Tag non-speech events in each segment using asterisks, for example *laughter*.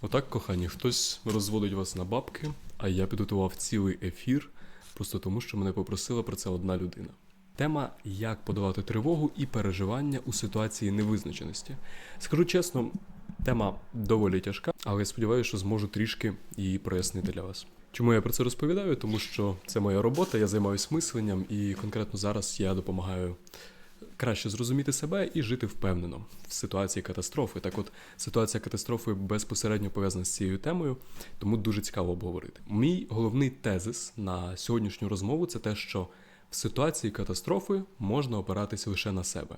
Отак, кохані, хтось розводить вас на бабки, а я підготував цілий ефір, просто тому що мене попросила про це одна людина. Тема як подолати тривогу і переживання у ситуації невизначеності. Скажу чесно, тема доволі тяжка, але я сподіваюся, що зможу трішки її прояснити для вас. Чому я про це розповідаю? Тому що це моя робота, я займаюся мисленням, і конкретно зараз я допомагаю краще зрозуміти себе і жити впевнено в ситуації катастрофи. Так от ситуація катастрофи безпосередньо пов'язана з цією темою, тому дуже цікаво обговорити. Мій головний тезис на сьогоднішню розмову це те, що в ситуації катастрофи можна опиратися лише на себе.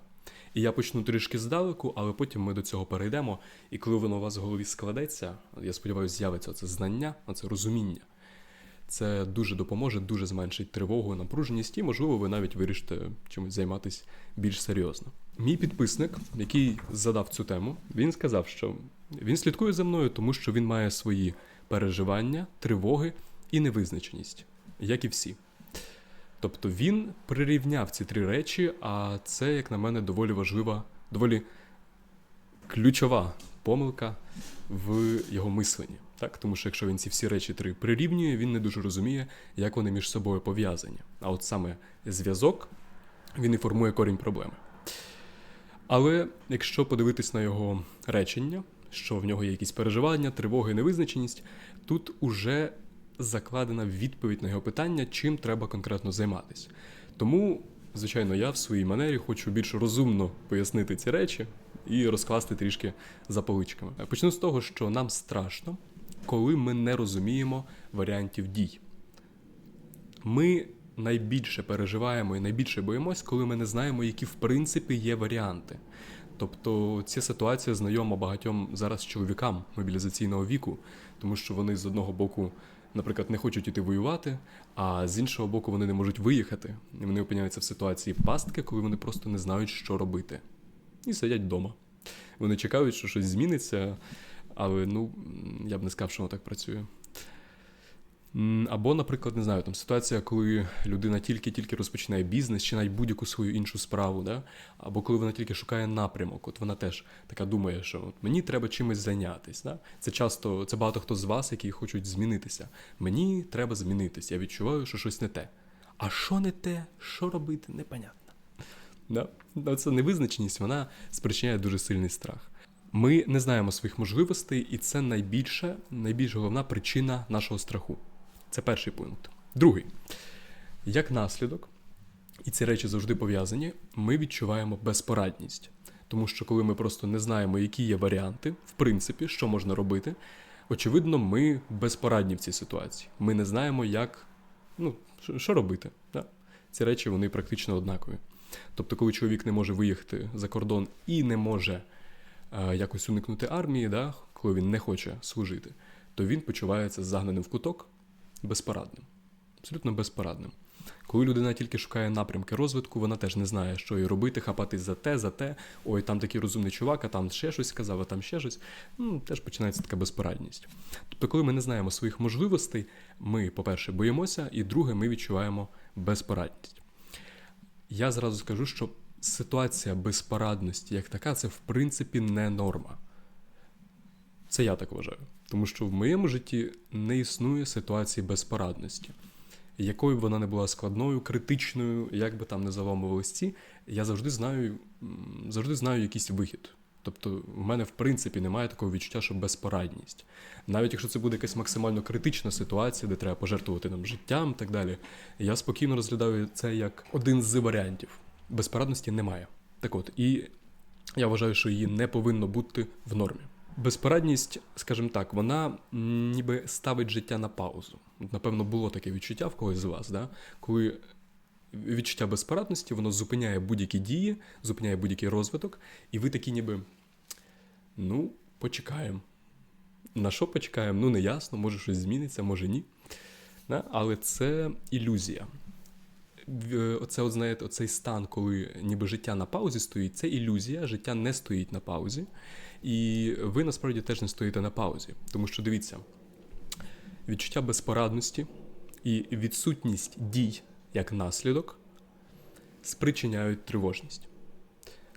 І я почну трішки здалеку, але потім ми до цього перейдемо. І коли воно у вас в голові складеться, я сподіваюся, з'явиться це знання, це розуміння. Це дуже допоможе, дуже зменшить тривогу, напруженість, і, можливо, ви навіть вирішите чимось займатися більш серйозно. Мій підписник, який задав цю тему, він сказав, що він слідкує за мною, тому що він має свої переживання, тривоги і невизначеність, як і всі. Тобто він прирівняв ці три речі, а це, як на мене, доволі важлива, доволі ключова помилка в його мисленні. Так? Тому що якщо він ці всі речі три прирівнює, він не дуже розуміє, як вони між собою пов'язані. А от саме зв'язок він і формує корінь проблеми. Але якщо подивитись на його речення, що в нього є якісь переживання, тривоги, невизначеність, тут уже закладена відповідь на його питання, чим треба конкретно займатися. Тому, звичайно, я в своїй манері хочу більш розумно пояснити ці речі і розкласти трішки за поличками. Почну з того, що нам страшно, коли ми не розуміємо варіантів дій. Ми найбільше переживаємо і найбільше боїмось, коли ми не знаємо, які в принципі є варіанти. Тобто ця ситуація знайома багатьом зараз чоловікам мобілізаційного віку, тому що вони з одного боку, наприклад, не хочуть іти воювати, а з іншого боку, вони не можуть виїхати. І вони опиняються в ситуації пастки, коли вони просто не знають, що робити. І сидять вдома. Вони чекають, що щось зміниться, але ну я б не сказав, що воно так працює. Або, наприклад, не знаю, там ситуація, коли людина тільки-тільки розпочинає бізнес чи навіть будь-яку свою іншу справу, да? або коли вона тільки шукає напрямок, от вона теж така думає, що от мені треба чимось зайнятися. Да? Це часто, це багато хто з вас, які хочуть змінитися. Мені треба змінитися. Я відчуваю, що щось не те. А що не те, що робити, непонятно. Да? Ну, Це невизначеність, вона спричиняє дуже сильний страх. Ми не знаємо своїх можливостей, і це найбільша, найбільш головна причина нашого страху. Це перший пункт. Другий. Як наслідок, і ці речі завжди пов'язані, ми відчуваємо безпорадність. Тому що коли ми просто не знаємо, які є варіанти, в принципі, що можна робити, очевидно, ми безпорадні в цій ситуації. Ми не знаємо, як, ну, що- робити. Да? Ці речі вони практично однакові. Тобто, коли чоловік не може виїхати за кордон і не може е, якось уникнути армії, да, коли він не хоче служити, то він почувається загнаним в куток безпорадним. Абсолютно безпорадним. Коли людина тільки шукає напрямки розвитку, вона теж не знає, що їй робити, хапатись за те, за те. Ой, там такий розумний чувак, а там ще щось сказав, а там ще щось. Ну, теж починається така безпорадність. Тобто, коли ми не знаємо своїх можливостей, ми, по-перше, боїмося, і друге, ми відчуваємо безпорадність. Я зразу скажу, що ситуація безпорадності як така, це в принципі не норма. Це я так вважаю. Тому що в моєму житті не існує ситуації безпорадності. Якою б вона не була складною, критичною, як би там не заламували ці, я завжди знаю, завжди знаю якийсь вихід. Тобто, в мене в принципі немає такого відчуття, що безпорадність. Навіть якщо це буде якась максимально критична ситуація, де треба пожертвувати нам життям і так далі, я спокійно розглядаю це як один з варіантів. Безпорадності немає. Так от, і я вважаю, що її не повинно бути в нормі. Безпорадність, скажімо так, вона ніби ставить життя на паузу. Напевно, було таке відчуття в когось з вас, да? коли відчуття безпорадності, воно зупиняє будь-які дії, зупиняє будь-який розвиток, і ви такі ніби, ну, почекаємо. На що почекаємо? Ну, не ясно, може щось зміниться, може ні. Да? Але це ілюзія. В- Оце, от, знаєте, оцей стан, коли ніби життя на паузі стоїть, це ілюзія, життя не стоїть на паузі. І ви насправді теж не стоїте на паузі. Тому що дивіться, відчуття безпорадності і відсутність дій як наслідок спричиняють тривожність.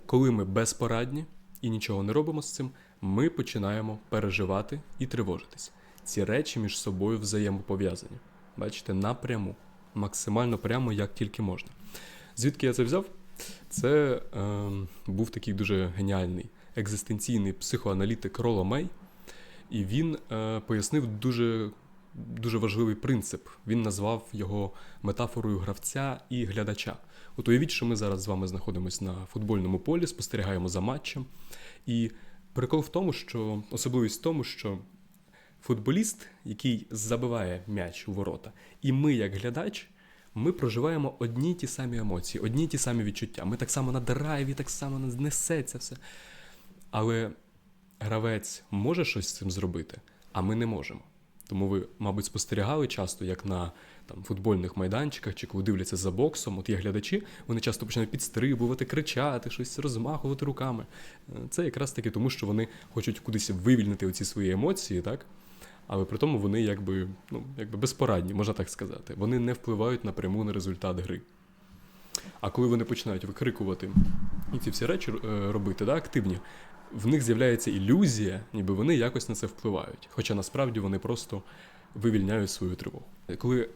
Коли ми безпорадні і нічого не робимо з цим, ми починаємо переживати і тривожитись. Ці речі між собою взаємопов'язані. Бачите, напряму, максимально прямо, як тільки можна. Звідки я це взяв? Це е, був такий дуже геніальний екзистенційний психоаналітик Роло Мей, і він е, пояснив дуже, дуже важливий принцип. Він назвав його метафорою гравця і глядача. От уявіть, що ми зараз з вами знаходимося на футбольному полі, спостерігаємо за матчем. І прикол в тому, що особливість в тому, що футболіст, який забиває м'яч у ворота, і ми, як глядач, ми проживаємо одні ті самі емоції, одні ті самі відчуття. Ми так само на драйві, так само несеться все. Але гравець може щось з цим зробити, а ми не можемо. Тому ви, мабуть, спостерігали часто, як на там, футбольних майданчиках чи коли дивляться за боксом, от є глядачі, вони часто починають підстрибувати, кричати, щось розмахувати руками. Е, Це якраз таки тому, що вони хочуть кудись вивільнити оці свої емоції, так? Але при тому вони якби, ну, якби безпорадні, можна так сказати. Вони не впливають напряму на результат гри. А коли вони починають викрикувати і ці всі речі е, робити, да, активні, в них з'являється ілюзія, ніби вони якось на це впливають. Хоча насправді вони просто вивільняють свою тривогу. Коли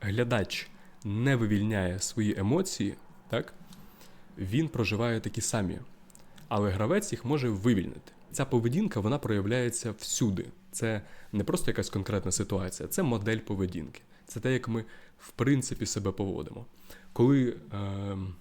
глядач не вивільняє свої емоції, так, він проживає такі самі, але гравець їх може вивільнити. Ця поведінка вона проявляється всюди. Це не просто якась конкретна ситуація, це модель поведінки. Це те, як ми в принципі себе поводимо. Коли е,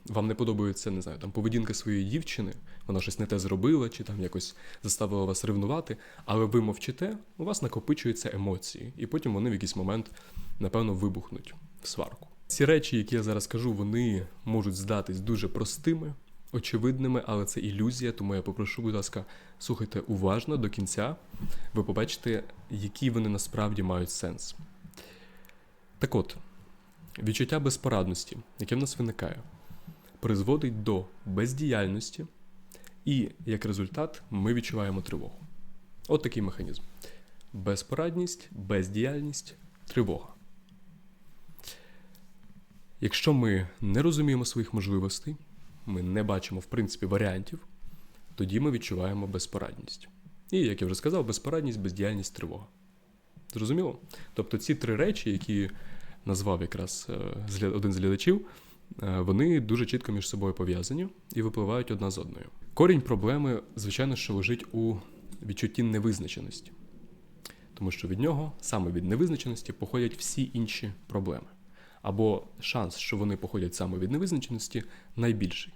вам не подобається, не знаю, там поведінка своєї дівчини, вона щось не те зробила, чи там якось заставила вас ревнувати, але ви мовчите, у вас накопичуються емоції, і потім вони в якийсь момент, напевно, вибухнуть в сварку. Ці речі, які я зараз кажу, вони можуть здатись дуже простими, очевидними, але це ілюзія, тому я попрошу, будь ласка, слухайте уважно до кінця, ви побачите, які вони насправді мають сенс. Так от, відчуття безпорадності, яке в нас виникає, призводить до бездіяльності, і як результат ми відчуваємо тривогу. От такий механізм: безпорадність, бездіяльність, тривога. Якщо ми не розуміємо своїх можливостей, ми не бачимо, в принципі, варіантів, тоді ми відчуваємо безпорадність. І, як я вже сказав, безпорадність, бездіяльність, тривога. Зрозуміло? Тобто ці три речі, які назвав якраз е, один з глядачів, е, вони дуже чітко між собою пов'язані і випливають одна з одною. Корінь проблеми, звичайно, що лежить у відчутті невизначеності, тому що від нього, саме від невизначеності, походять всі інші проблеми. Або шанс, що вони походять саме від невизначеності, найбільший.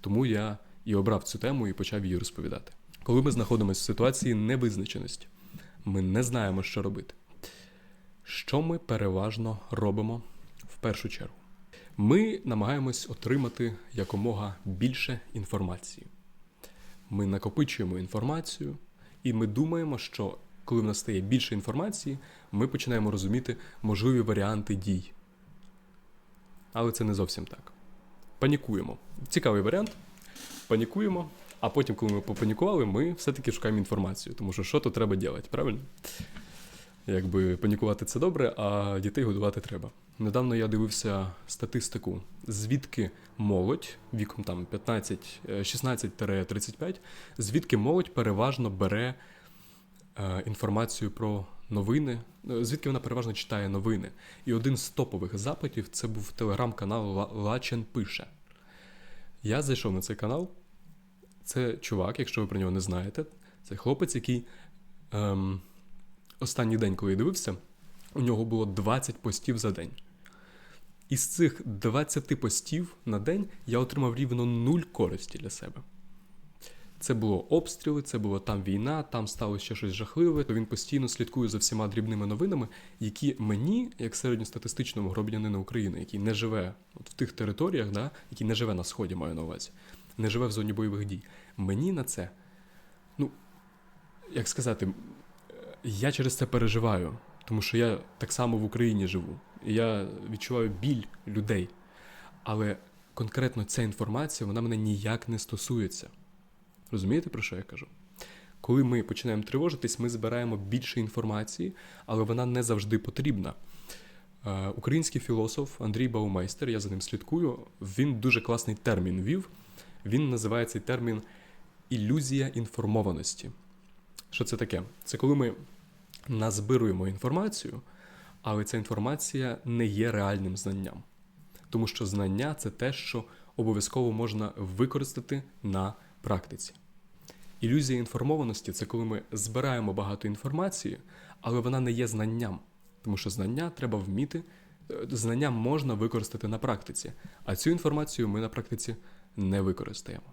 Тому я і обрав цю тему і почав її розповідати. Коли ми знаходимося в ситуації невизначеності, ми не знаємо, що робити. Що ми переважно робимо в першу чергу? Ми намагаємось отримати якомога більше інформації. Ми накопичуємо інформацію, і ми думаємо, що коли в нас стає більше інформації, ми починаємо розуміти можливі варіанти дій. Але це не зовсім так. Панікуємо. Цікавий варіант. Панікуємо, а потім, коли ми попанікували, ми все-таки шукаємо інформацію, тому що що то треба робити, правильно? Якби панікувати це добре, а дітей годувати треба. Недавно я дивився статистику, звідки молодь віком там 15, е, 16-35, звідки молодь переважно бере е, інформацію про новини, е, звідки вона переважно читає новини. І один з топових запитів це був телеграм-канал Лачен Пише. Я зайшов на цей канал. Це чувак, якщо ви про нього не знаєте, це хлопець, який ем, останній день, коли я дивився, у нього було 20 постів за день. Із цих 20 постів на день я отримав рівно нуль користі для себе. Це було обстріли, це було там війна, там сталося ще щось жахливе. То він постійно слідкує за всіма дрібними новинами, які мені, як середньостатистичному громадянину України, який не живе от в тих територіях, да, який не живе на сході, маю на увазі, не живе в зоні бойових дій. Мені на це, ну як сказати, я через це переживаю, тому що я так само в Україні живу. І я відчуваю біль людей. Але конкретно ця інформація вона мене ніяк не стосується. Розумієте, про що я кажу? Коли ми починаємо тривожитись, ми збираємо більше інформації, але вона не завжди потрібна. Е, Український філософ Андрій Баумейстер, я за ним слідкую, він дуже класний термін вів. Він називає цей термін ілюзія інформованості. Що це таке? Це коли ми назбируємо інформацію, але ця інформація не є реальним знанням. Тому що знання це те, що обов'язково можна використати на практиці. Ілюзія інформованості це коли ми збираємо багато інформації, але вона не є знанням. Тому що знання треба вміти, е, знання можна використати на практиці, а цю інформацію ми на практиці не використаємо.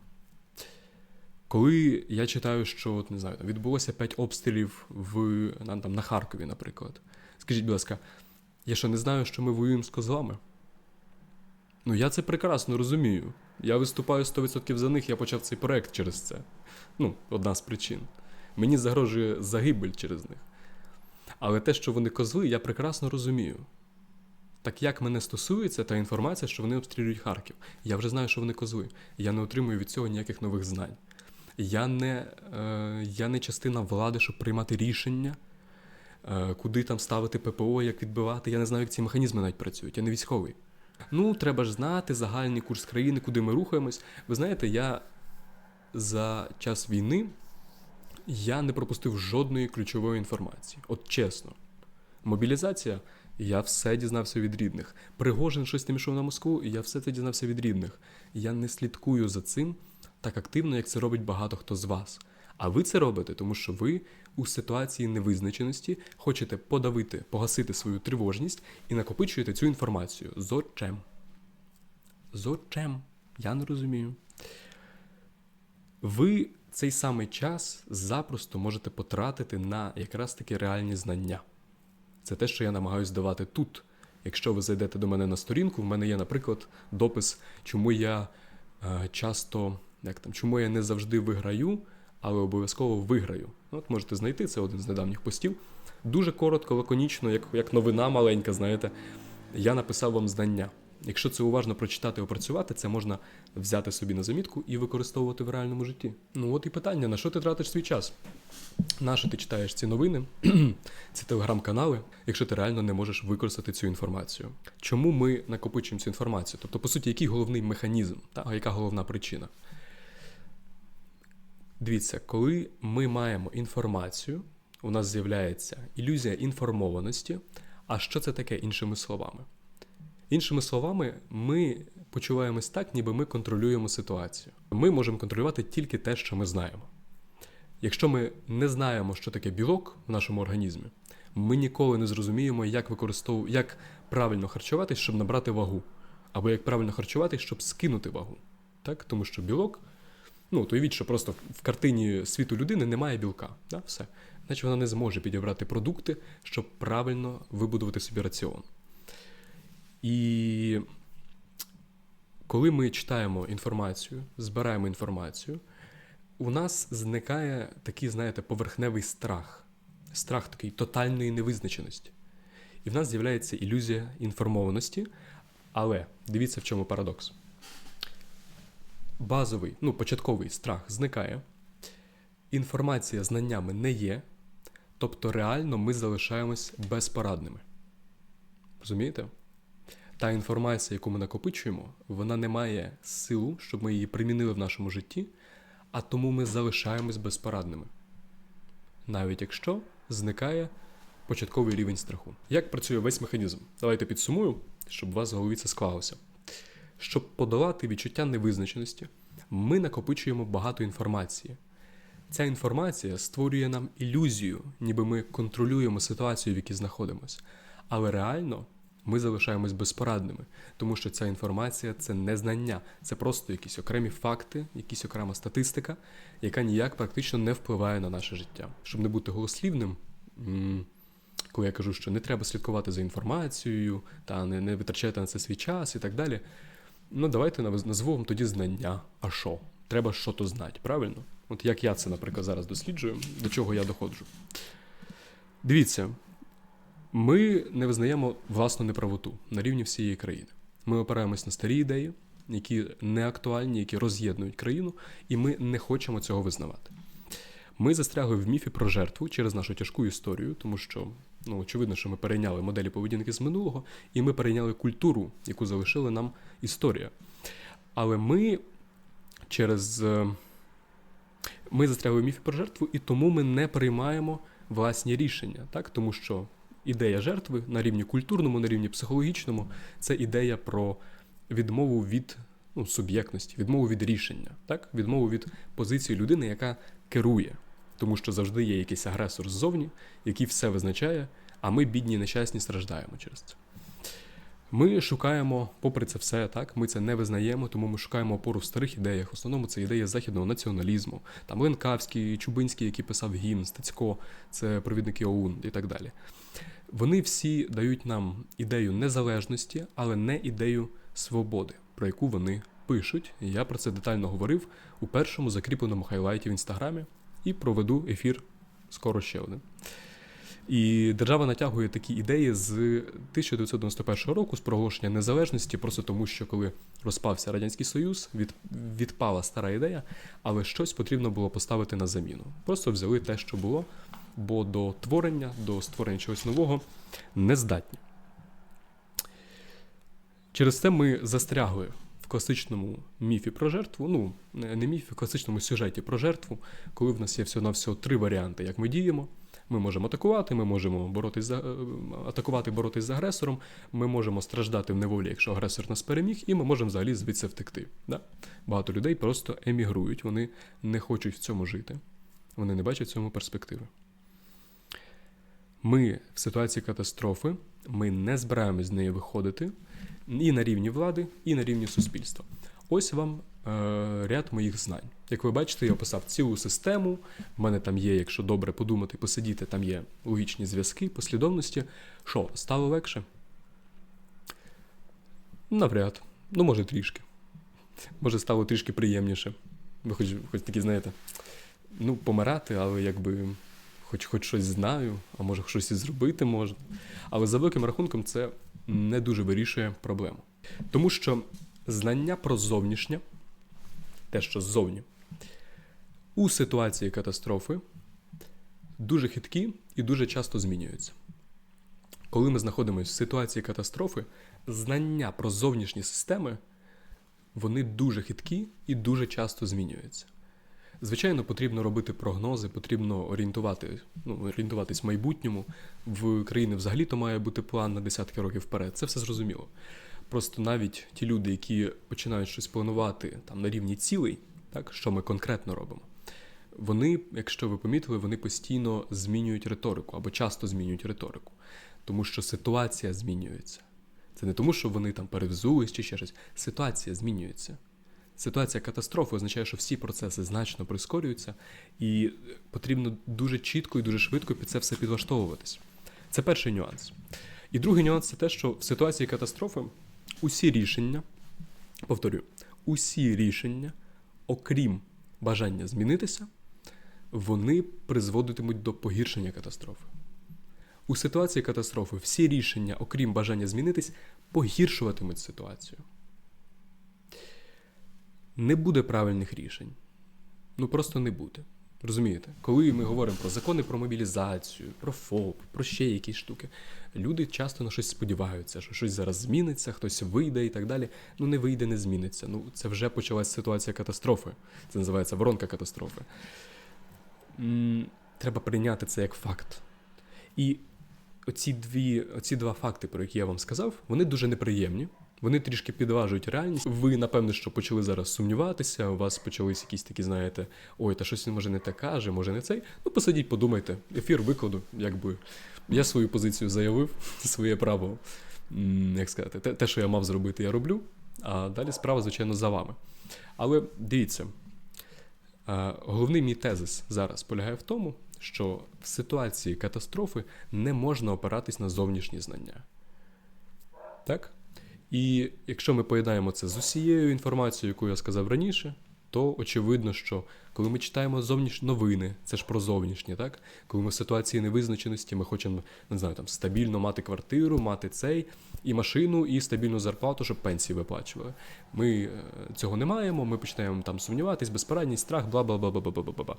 Коли я читаю, що от, не знаю, відбулося 5 обстрілів в, на, там, на Харкові, наприклад, скажіть, будь ласка, я що не знаю, що ми воюємо з козлами? Ну, я це прекрасно розумію. Я виступаю 100% за них, я почав цей проект через це. Ну, одна з причин. Мені загрожує загибель через них. Але те, що вони козли, я прекрасно розумію. Так як мене стосується та інформація, що вони обстрілюють Харків. Я вже знаю, що вони козли. Я не отримую від цього ніяких нових знань. Я не, е, я не частина влади, щоб приймати рішення, е, куди там ставити ППО, як відбивати. Я не знаю, як ці механізми навіть працюють. Я не військовий. Ну, треба ж знати загальний курс країни, куди ми рухаємось. Ви знаєте, я за час війни я не пропустив жодної ключової інформації. От чесно. Мобілізація, я все дізнався від рідних. Пригожин щось там ішов на Москву, я все це дізнався від рідних. Я не слідкую за цим так активно, як це робить багато хто з вас. А ви це робите, тому що ви у ситуації невизначеності хочете подавити, погасити свою тривожність і накопичуєте цю інформацію. Зачем? Зачем? Я не розумію. Ви цей самий час запросто можете потратити на якраз таки реальні знання. Це те, що я намагаюся давати тут. Якщо ви зайдете до мене на сторінку, в мене є, наприклад, допис, чому я е, часто, як там, чому я не завжди виграю, але обов'язково виграю. От можете знайти це один з недавніх постів. Дуже коротко, лаконічно, як, як новина маленька, знаєте, я написав вам знання. Якщо це уважно прочитати і опрацювати, це можна взяти собі на замітку і використовувати в реальному житті. Ну от і питання: на що ти тратиш свій час? На що ти читаєш ці новини, *clears throat* ці телеграм-канали, якщо ти реально не можеш використати цю інформацію? Чому ми накопичуємо цю інформацію? Тобто, по суті, який головний механізм, та яка головна причина? Дивіться, коли ми маємо інформацію, у нас з'являється ілюзія інформованості. А що це таке іншими словами? Іншими словами, ми почуваємось так, ніби ми контролюємо ситуацію. Ми можемо контролювати тільки те, що ми знаємо. Якщо ми не знаємо, що таке білок в нашому організмі, ми ніколи не зрозуміємо, як використовувати, як правильно харчуватись, щоб набрати вагу, або як правильно харчуватись, щоб скинути вагу. Так? Тому що білок, ну, то уявіть, що просто в картині світу людини немає білка. Да? Все. Значить вона не зможе підібрати продукти, щоб правильно вибудувати собі раціон. І коли ми читаємо інформацію, збираємо інформацію, у нас зникає такий, знаєте, поверхневий страх, страх такий тотальної невизначеності. І в нас з'являється ілюзія інформованості. Але дивіться, в чому парадокс. Базовий, ну, початковий страх зникає, інформація знаннями не є, тобто реально ми залишаємось безпорадними. Розумієте? та інформація, яку ми накопичуємо, вона не має силу, щоб ми її примінили в нашому житті, а тому ми залишаємось безпорадними. Навіть якщо зникає початковий рівень страху. Як працює весь механізм? Давайте підсумую, щоб у вас в голові це склалося. Щоб подолати відчуття невизначеності, ми накопичуємо багато інформації. Ця інформація створює нам ілюзію, ніби ми контролюємо ситуацію, в якій знаходимося. Але реально ми залишаємось безпорадними, тому що ця інформація це не знання, це просто якісь окремі факти, якісь окрема статистика, яка ніяк практично не впливає на наше життя. Щоб не бути голослівним, коли я кажу, що не треба слідкувати за інформацією, та не, не витрачати на це свій час і так далі. Ну, давайте назву вам тоді знання. А що? Треба що-то знати, правильно? От як я це, наприклад, зараз досліджую, до чого я доходжу. Дивіться, ми не визнаємо власну неправоту на рівні всієї країни. Ми опираємось на старі ідеї, які не актуальні, які роз'єднують країну, і ми не хочемо цього визнавати. Ми застрягли в міфі про жертву через нашу тяжку історію, тому що ну, очевидно, що ми перейняли моделі поведінки з минулого, і ми перейняли культуру, яку залишила нам історія. Але ми через е, Ми застрягли міфі про жертву, і тому ми не приймаємо власні рішення, так? тому що ідея жертви на рівні культурному, на рівні психологічному це ідея про відмову від ну, суб'єктності, відмову від рішення, так? відмову від позиції людини, яка керує. Тому що завжди є якийсь агресор ззовні, який все визначає, а ми, бідні, нещасні, страждаємо через це. Ми шукаємо, попри це все, так, ми це не визнаємо, тому ми шукаємо опору в старих ідеях. В основному це ідея західного націоналізму. Там Ленкавський, Чубинський, який писав гімн, Стецько, це провідники ОУН і так далі. Вони всі дають нам ідею незалежності, але не ідею свободи, про яку вони пишуть. Я про це детально говорив у першому закріпленому хайлайті в інстаграмі і проведу ефір скоро ще один. І держава натягує такі ідеї з 1991 року з проголошення незалежності, просто тому, що коли розпався радянський союз, від, відпала стара ідея, але щось потрібно було поставити на заміну. Просто взяли те, що було, бо до творення, до створення чогось нового не здатні. Через це ми застрягли класичному міфі про жертву. Ну, не міфі, в класичному сюжеті про жертву, коли в нас є всього на всього три варіанти, як ми діємо. Ми можемо атакувати, ми можемо боротись за е, атакувати, боротись з агресором. Ми можемо страждати в неволі, якщо агресор нас переміг, і ми можемо взагалі звідси втекти. Да? Багато людей просто емігрують, вони не хочуть в цьому жити, вони не бачать в цьому перспективи. Ми в ситуації катастрофи, ми не збираємось з неї виходити і на рівні влади, і на рівні суспільства. Ось вам е, ряд моїх знань. Як ви бачите, я описав цілу систему. В мене там є, якщо добре подумати, посидіти, там є логічні зв'язки, послідовності. Що, стало легше? Навряд. Ну, може, трішки. Може, стало трішки приємніше. Ви хоч, хоч такі, знаєте, ну, помирати, але якби хоч хоч щось знаю, а може щось і зробити можна. Але за великим рахунком це не дуже вирішує проблему. Тому що знання про зовнішнє, те, що ззовні, у ситуації катастрофи дуже хиткі і дуже часто змінюються. Коли ми знаходимося в ситуації катастрофи, знання про зовнішні системи вони дуже хиткі і дуже часто змінюються. Звичайно, потрібно робити прогнози, потрібно орієнтувати, ну, орієнтуватись в майбутньому. В країни взагалі-то має бути план на десятки років вперед. Це все зрозуміло. Просто навіть ті люди, які починають щось планувати там на рівні цілей, так що ми конкретно робимо, вони, якщо ви помітили, вони постійно змінюють риторику або часто змінюють риторику, тому що ситуація змінюється. Це не тому, що вони там перевзулись чи ще щось. Ситуація змінюється. Ситуація катастрофи означає, що всі процеси значно прискорюються, і потрібно дуже чітко і дуже швидко під це все підлаштовуватись. Це перший нюанс. І другий нюанс це те, що в ситуації катастрофи усі рішення, повторюю, усі рішення, окрім бажання змінитися, вони призводитимуть до погіршення катастрофи. У ситуації катастрофи всі рішення, окрім бажання змінитись, погіршуватимуть ситуацію. Не буде правильних рішень. Ну просто не буде. Розумієте? Коли ми говоримо про закони про мобілізацію, про ФОП, про ще якісь штуки, люди часто на щось сподіваються, що щось зараз зміниться, хтось вийде і так далі. Ну не вийде, не зміниться. Ну це вже почалась ситуація катастрофи. Це називається воронка катастрофи. Треба прийняти це як факт. І оці, дві, оці два факти, про які я вам сказав, вони дуже неприємні. Вони трішки підважують реальність. Ви, напевно, що почали зараз сумніватися, у вас почались якісь такі, знаєте, ой, та щось він може не те каже, може не цей. Ну, посидіть, подумайте. Ефір викладу, якби. Я свою позицію заявив, *laughs* своє право, як сказати, те, те, що я мав зробити, я роблю. А далі справа, звичайно, за вами. Але дивіться, головний мій тезис зараз полягає в тому, що в ситуації катастрофи не можна опиратись на зовнішні знання. Так? І якщо ми поєднаємо це з усією інформацією, яку я сказав раніше, то очевидно, що коли ми читаємо зовнішні новини, це ж про зовнішні, так коли ми в ситуації невизначеності, ми хочемо не знаю, там стабільно мати квартиру, мати цей і машину, і стабільну зарплату, щоб пенсії виплачували. Ми е, цього не маємо. Ми починаємо там сумніватись, безпорадність, страх, бла бла бла бла бла бла бла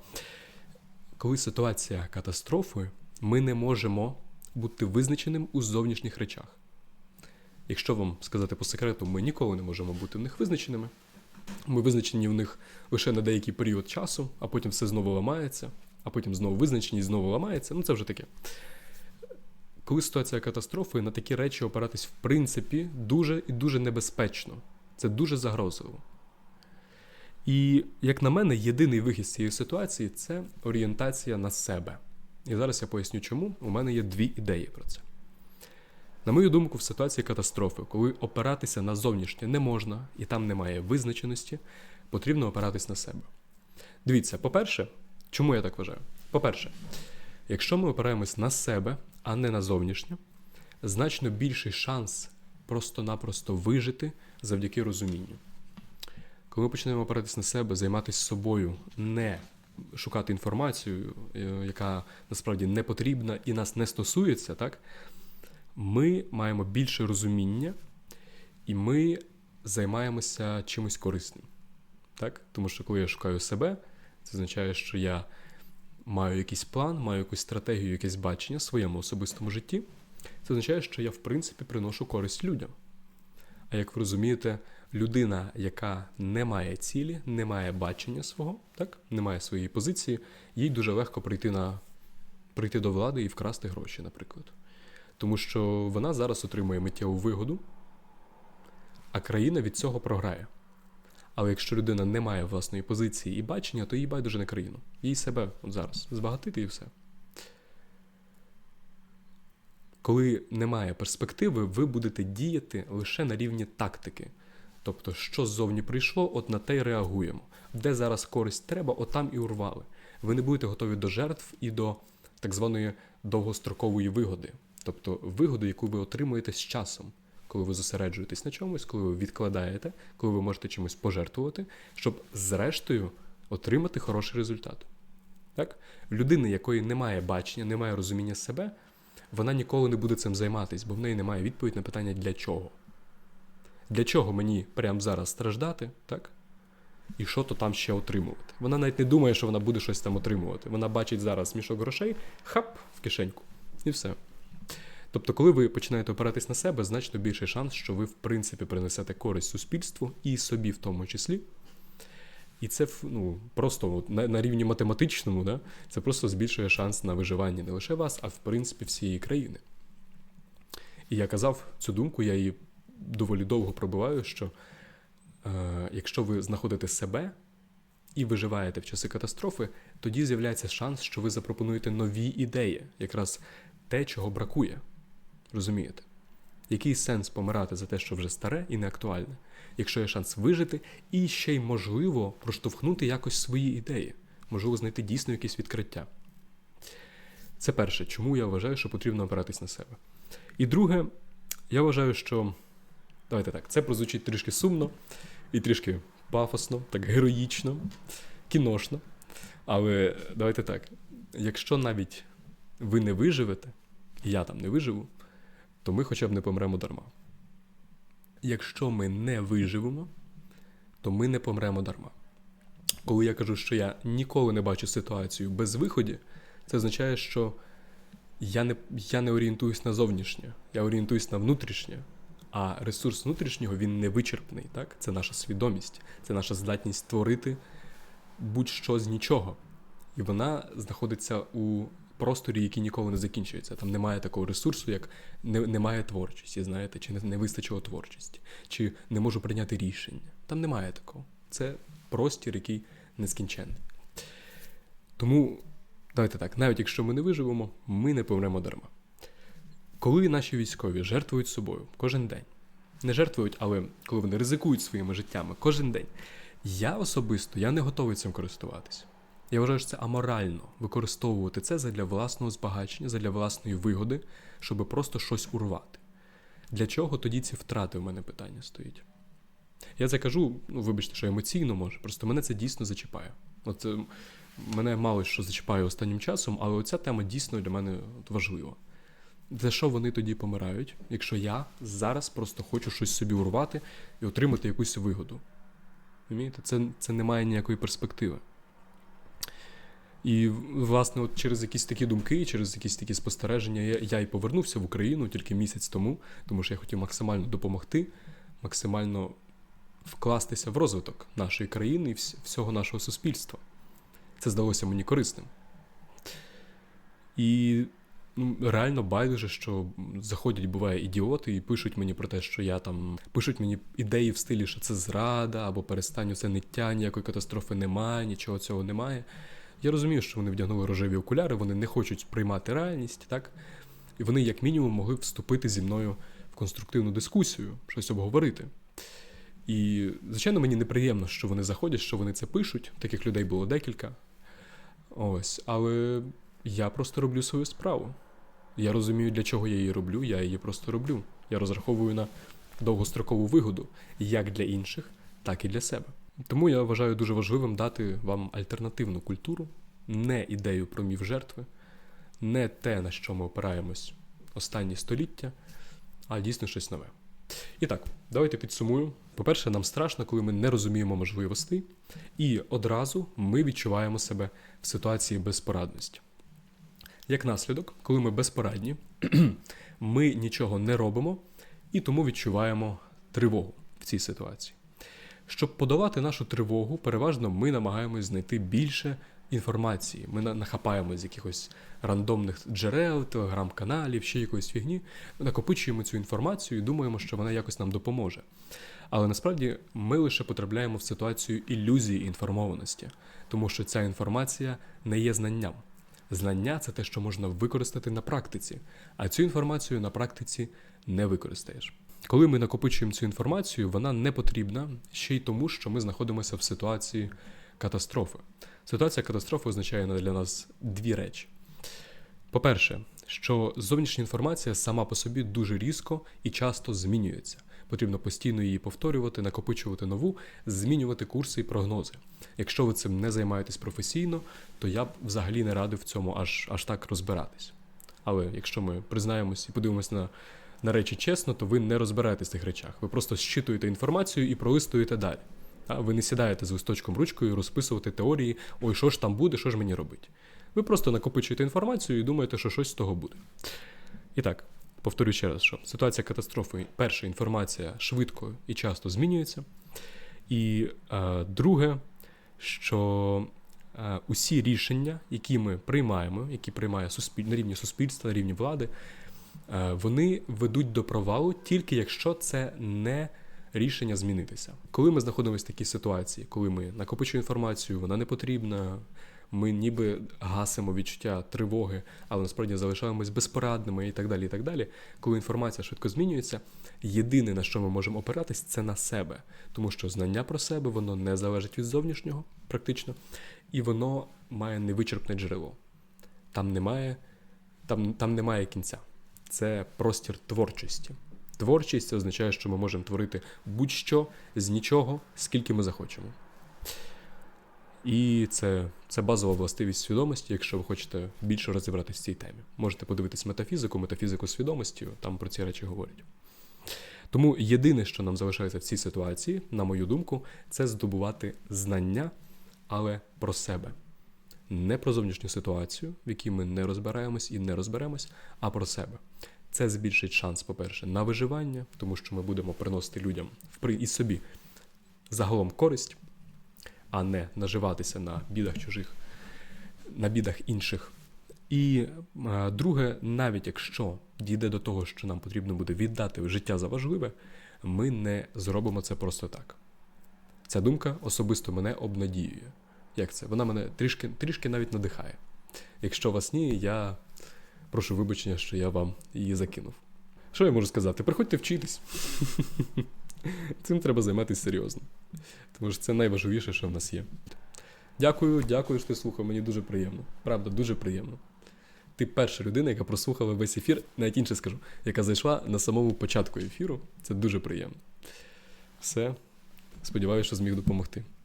Коли ситуація катастрофи, ми не можемо бути визначеним у зовнішніх речах. Якщо вам сказати по секрету, ми ніколи не можемо бути в них визначеними. Ми визначені в них лише на деякий період часу, а потім все знову ламається, а потім знову визначені, знову ламається. Ну це вже таке. Коли ситуація катастрофи, на такі речі опиратись в принципі дуже і дуже небезпечно. Це дуже загрозливо. І, як на мене, єдиний вихід з цієї ситуації це орієнтація на себе. І зараз я поясню, чому. У мене є дві ідеї про це. На мою думку, в ситуації катастрофи, коли опиратися на зовнішнє не можна і там немає визначеності, потрібно опиратись на себе. Дивіться, по-перше, чому я так вважаю? По-перше, якщо ми опираємось на себе, а не на зовнішнє, значно більший шанс просто-напросто вижити завдяки розумінню. Коли ми починаємо опиратись на себе, займатися собою, не шукати інформацію, е, яка насправді не потрібна і нас не стосується, так? Ми маємо більше розуміння, і ми займаємося чимось корисним. Так? Тому що коли я шукаю себе, це означає, що я маю якийсь план, маю якусь стратегію, якесь бачення в своєму особистому житті. Це означає, що я, в принципі, приношу користь людям. А як ви розумієте, людина, яка не має цілі, не має бачення свого, так? не має своєї позиції, їй дуже легко прийти, на, прийти до влади і вкрасти гроші, наприклад. Тому що вона зараз отримує миттєву вигоду, а країна від цього програє. Але якщо людина не має власної позиції і бачення, то їй байдуже на країну. Їй себе от зараз збагатити і все. Коли немає перспективи, ви будете діяти лише на рівні тактики. Тобто, що ззовні прийшло, от на те й реагуємо. Де зараз користь треба, от там і урвали. Ви не будете готові до жертв і до так званої довгострокової вигоди, тобто вигоду, яку ви отримуєте з часом, коли ви зосереджуєтесь на чомусь, коли ви відкладаєте, коли ви можете чимось пожертвувати, щоб зрештою отримати хороший результат. Так? Людина, якої немає бачення, немає розуміння себе, вона ніколи не буде цим займатися, бо в неї немає відповідь на питання для чого. Для чого мені прямо зараз страждати, так? І що то там ще отримувати. Вона навіть не думає, що вона буде щось там отримувати. Вона бачить зараз мішок грошей, хап, в кишеньку. І все. Тобто, коли ви починаєте опиратись на себе, значно більший шанс, що ви, в принципі, принесете користь суспільству і собі в тому числі. І це ну, просто от, на, на рівні математичному, да, це просто збільшує шанс на виживання не лише вас, а в принципі всієї країни. І я казав цю думку, я її доволі довго пробиваю, що е, якщо ви знаходите себе і виживаєте в часи катастрофи, тоді з'являється шанс, що ви запропонуєте нові ідеї, якраз те, чого бракує. Розумієте? Який сенс помирати за те, що вже старе і не актуальне, якщо є шанс вижити і ще й можливо проштовхнути якось свої ідеї, можливо, знайти дійсно якісь відкриття. Це перше, чому я вважаю, що потрібно опиратись на себе. І друге, я вважаю, що давайте так, це прозвучить трішки сумно і трішки пафосно, так героїчно, кіношно. Але давайте так, якщо навіть ви не виживете, і я там не виживу, то ми хоча б не помремо дарма. Якщо ми не виживемо, то ми не помремо дарма. Коли я кажу, що я ніколи не бачу ситуацію без виходу, це означає, що я не я не орієнтуюсь на зовнішнє, я орієнтуюсь на внутрішнє. А ресурс внутрішнього він не вичерпний. Так? Це наша свідомість, це наша здатність створити будь-що з нічого. І вона знаходиться у просторі, який ніколи не закінчується. Там немає такого ресурсу, як не, немає творчості, знаєте, чи не, не вистачило творчості, чи не можу прийняти рішення. Там немає такого. Це простір, який нескінченний. Тому давайте так, навіть якщо ми не виживемо, ми не помремо дарма. Коли наші військові жертвують собою кожен день, не жертвують, але коли вони ризикують своїми життями кожен день, я особисто я не готовий цим користуватися. Я вважаю, що це аморально використовувати це задля власного збагачення, задля власної вигоди, щоб просто щось урвати. Для чого тоді ці втрати в мене питання стоїть? Я це кажу, ну вибачте, що емоційно може, просто мене це дійсно зачіпає. От е, мене мало що зачіпає останнім часом, але оця тема дійсно для мене важлива. За що вони тоді помирають, якщо я зараз просто хочу щось собі урвати і отримати якусь вигоду? Це, це не має ніякої перспективи. І, власне, от через якісь такі думки, через якісь такі спостереження, я, я і повернувся в Україну тільки місяць тому, тому що я хотів максимально допомогти, максимально вкластися в розвиток нашої країни і вс- всього нашого суспільства. Це здалося мені корисним. І ну, реально байдуже, що заходять, буває, ідіоти і пишуть мені про те, що я там пишуть мені ідеї в стилі, що це зрада або перестань це ниття, ніякої катастрофи немає, нічого цього немає. Я розумію, що вони вдягнули рожеві окуляри, вони не хочуть приймати реальність, так? І вони, як мінімум, могли вступити зі мною в конструктивну дискусію, щось обговорити. І, звичайно, мені неприємно, що вони заходять, що вони це пишуть. Таких людей було декілька. Ось, але я просто роблю свою справу. Я розумію, для чого я її роблю, я її просто роблю. Я розраховую на довгострокову вигоду як для інших, так і для себе. Тому я вважаю дуже важливим дати вам альтернативну культуру, не ідею про міф жертви, не те, на що ми опираємось останні століття, а дійсно щось нове. І так, давайте підсумую. По-перше, нам страшно, коли ми не розуміємо можливостей, і одразу ми відчуваємо себе в ситуації безпорадності. Як наслідок, коли ми безпорадні, *clears throat* ми нічого не робимо і тому відчуваємо тривогу в цій ситуації. Щоб подолати нашу тривогу, переважно ми намагаємось знайти більше інформації. Ми на- нахапаємо з якихось рандомних джерел, телеграм-каналів, ще якоїсь фігні. Накопичуємо цю інформацію і думаємо, що вона якось нам допоможе. Але насправді ми лише потрапляємо в ситуацію ілюзії інформованості, тому що ця інформація не є знанням. Знання це те, що можна використати на практиці, а цю інформацію на практиці не використаєш. Коли ми накопичуємо цю інформацію, вона не потрібна ще й тому, що ми знаходимося в ситуації катастрофи. Ситуація катастрофи означає для нас дві речі. По-перше, що зовнішня інформація сама по собі дуже різко і часто змінюється. Потрібно постійно її повторювати, накопичувати нову, змінювати курси і прогнози. Якщо ви цим не займаєтесь професійно, то я б взагалі не радив в цьому аж, аж так розбиратись. Але якщо ми признаємось і подивимось на, на речі чесно, то ви не розбираєтесь в цих речах. Ви просто щитуєте інформацію і пролистуєте далі. А ви не сідаєте з листочком ручкою розписувати теорії, ой, що ж там буде, що ж мені робити. Ви просто накопичуєте інформацію і думаєте, що щось з того буде. І так, повторю ще раз, що ситуація катастрофи, перша інформація швидко і часто змінюється. І е, друге, що е, усі рішення, які ми приймаємо, які приймає суспіль... на рівні суспільства, на рівні влади, вони ведуть до провалу тільки якщо це не рішення змінитися. Коли ми знаходимося в такій ситуації, коли ми накопичуємо інформацію, вона не потрібна, ми ніби гасимо відчуття тривоги, але насправді залишаємось безпорадними і так далі. і так далі. Коли інформація швидко змінюється, єдине на що ми можемо опиратись, це на себе, тому що знання про себе воно не залежить від зовнішнього, практично, і воно має невичерпне джерело. Там немає, там, там немає кінця. Це простір творчості. Творчість означає, що ми можемо творити будь-що з нічого, скільки ми захочемо. І це, це базова властивість свідомості, якщо ви хочете більше розібратися в цій темі. Можете подивитись метафізику, метафізику свідомості, там про ці речі говорять. Тому єдине, що нам залишається в цій ситуації, на мою думку, це здобувати знання, але про себе. Не про зовнішню ситуацію, в якій ми не розбираємось і не розберемось, а про себе. Це збільшить шанс, по-перше, на виживання, тому що ми будемо приносити людям і собі загалом користь, а не наживатися на бідах чужих, на бідах інших. І е, друге, навіть якщо дійде до того, що нам потрібно буде віддати життя за важливе, ми не зробимо це просто так. Ця думка особисто мене обнадіює. Як це? Вона мене трішки, трішки навіть надихає. Якщо вас ні, я прошу вибачення, що я вам її закинув. Що я можу сказати? Приходьте вчитись. *laughs* Цим треба займатися серйозно. Тому що це найважливіше, що в нас є. Дякую, дякую, що ти слухав. Мені дуже приємно. Правда, дуже приємно. Ти перша людина, яка прослухала весь ефір, навіть інше скажу, яка зайшла на самому початку ефіру. Це дуже приємно. Все. Сподіваюся, що зміг допомогти.